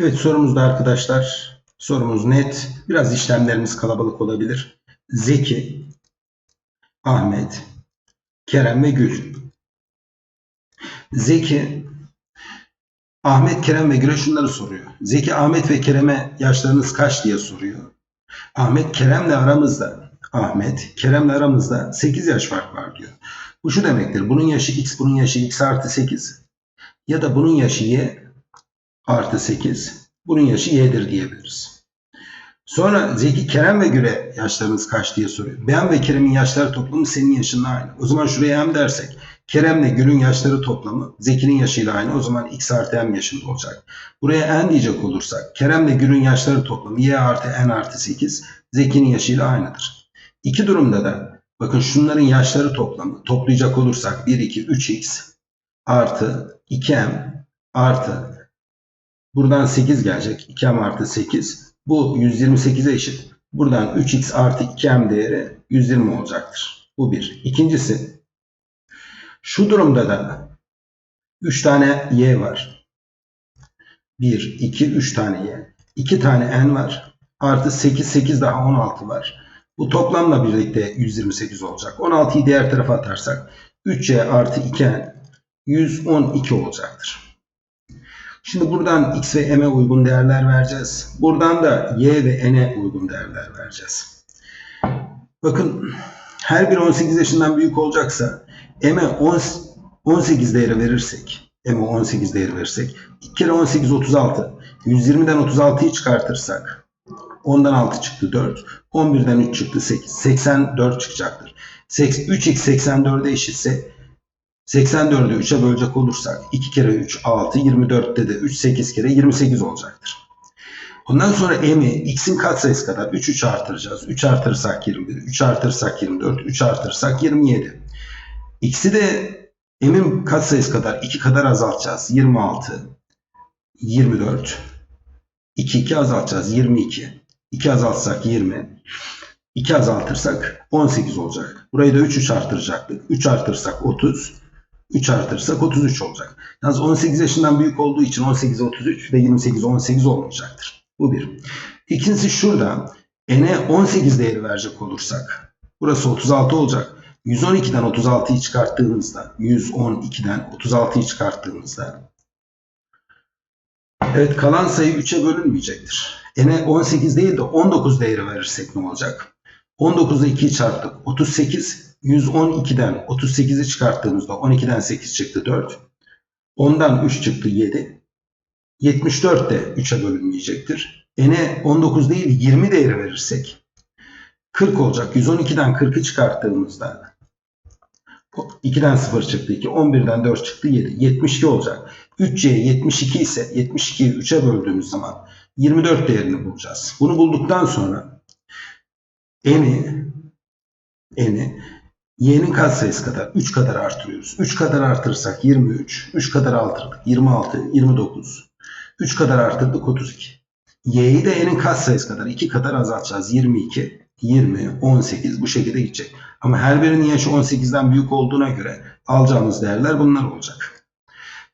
Evet sorumuzda arkadaşlar. Sorumuz net. Biraz işlemlerimiz kalabalık olabilir. Zeki, Ahmet, Kerem ve Gül. Zeki, Ahmet, Kerem ve Gül'e şunları soruyor. Zeki, Ahmet ve Kerem'e yaşlarınız kaç diye soruyor. Ahmet, Kerem'le aramızda Ahmet, Kerem'le aramızda 8 yaş fark var diyor. Bu şu demektir. Bunun yaşı x, bunun yaşı x artı 8. Ya da bunun yaşı y artı 8. Bunun yaşı y'dir diyebiliriz. Sonra Zeki, Kerem ve Gül'e yaşlarınız kaç diye soruyor. Ben ve Kerem'in yaşları toplamı senin yaşınla aynı. O zaman şuraya m dersek. Kerem'le Gül'ün yaşları toplamı Zeki'nin yaşıyla aynı. O zaman x artı m yaşında olacak. Buraya n diyecek olursak. Kerem'le Gül'ün yaşları toplamı y artı n artı 8 Zeki'nin yaşıyla aynıdır. İki durumda da bakın şunların yaşları toplamı toplayacak olursak 1, 2, 3x artı 2m artı buradan 8 gelecek. 2m artı 8 bu 128'e eşit. Buradan 3x artı 2m değeri 120 olacaktır. Bu bir. İkincisi şu durumda da 3 tane y var. 1, 2, 3 tane y. 2 tane n var. Artı 8, 8 daha 16 var. Bu toplamla birlikte 128 olacak. 16'yı diğer tarafa atarsak 3y artı 2n 112 olacaktır. Şimdi buradan x ve m'e uygun değerler vereceğiz. Buradan da y ve n'e uygun değerler vereceğiz. Bakın her biri 18 yaşından büyük olacaksa m'e 18 değeri verirsek m'e 18 değeri verirsek 2 kere 18 36 120'den 36'yı çıkartırsak 10'dan 6 çıktı 4 11'den 3 çıktı 8 84 çıkacaktır. 3x 84'e eşitse 84'ü 3'e bölecek olursak 2 kere 3 6 24'te de 3 8 kere 28 olacaktır. Ondan sonra m'i x'in katsayısı kadar 3 3 artıracağız. 3 artırırsak 21, 3 artırırsak 24, 3 artırırsak 27. X'i de m'in katsayısı kadar 2 kadar azaltacağız. 26, 24, 2 2 azaltacağız. 22. 2 azaltsak 20. 2 azaltırsak 18 olacak. Burayı da 3 3 artıracaktık. 3 artırsak 30. 3 artırsak 33 olacak. Yalnız 18 yaşından büyük olduğu için 18 33 ve 28 18 olmayacaktır. Bu bir. İkincisi şurada n'e 18 değeri verecek olursak burası 36 olacak. 112'den 36'yı çıkarttığımızda 112'den 36'yı çıkarttığımızda evet kalan sayı 3'e bölünmeyecektir. n'e 18 değil de 19 değeri verirsek ne olacak? 19'da 2'yi çarptık. 38 112'den 38'i çıkarttığımızda 12'den 8 çıktı 4. 10'dan 3 çıktı 7. 74 de 3'e bölünmeyecektir. N'e 19 değil 20 değeri verirsek 40 olacak. 112'den 40'ı çıkarttığımızda 2'den 0 çıktı 2. 11'den 4 çıktı 7. 72 olacak. 3C 72 ise 72'yi 3'e böldüğümüz zaman 24 değerini bulacağız. Bunu bulduktan sonra n'i n'i y'nin katsayısı kadar 3 kadar artırıyoruz. 3 kadar artırırsak 23, 3 kadar artırdık 26, 29, 3 kadar artırdık 32. y'yi de n'in katsayısı kadar 2 kadar azaltacağız. 22, 20, 18 bu şekilde gidecek. Ama her birinin yaşı 18'den büyük olduğuna göre alacağımız değerler bunlar olacak.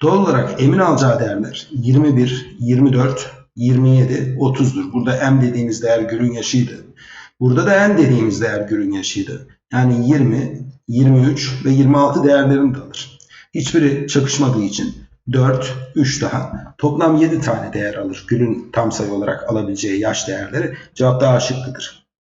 Doğal olarak emin alacağı değerler 21, 24, 27, 30'dur. Burada m dediğimiz değer gülün yaşıydı. Burada da n dediğimiz değer gülün yaşıydı. Yani 20, 23 ve 26 değerlerini de alır. Hiçbiri çakışmadığı için 4, 3 daha toplam 7 tane değer alır. Gülün tam sayı olarak alabileceği yaş değerleri cevap daha şıklıdır.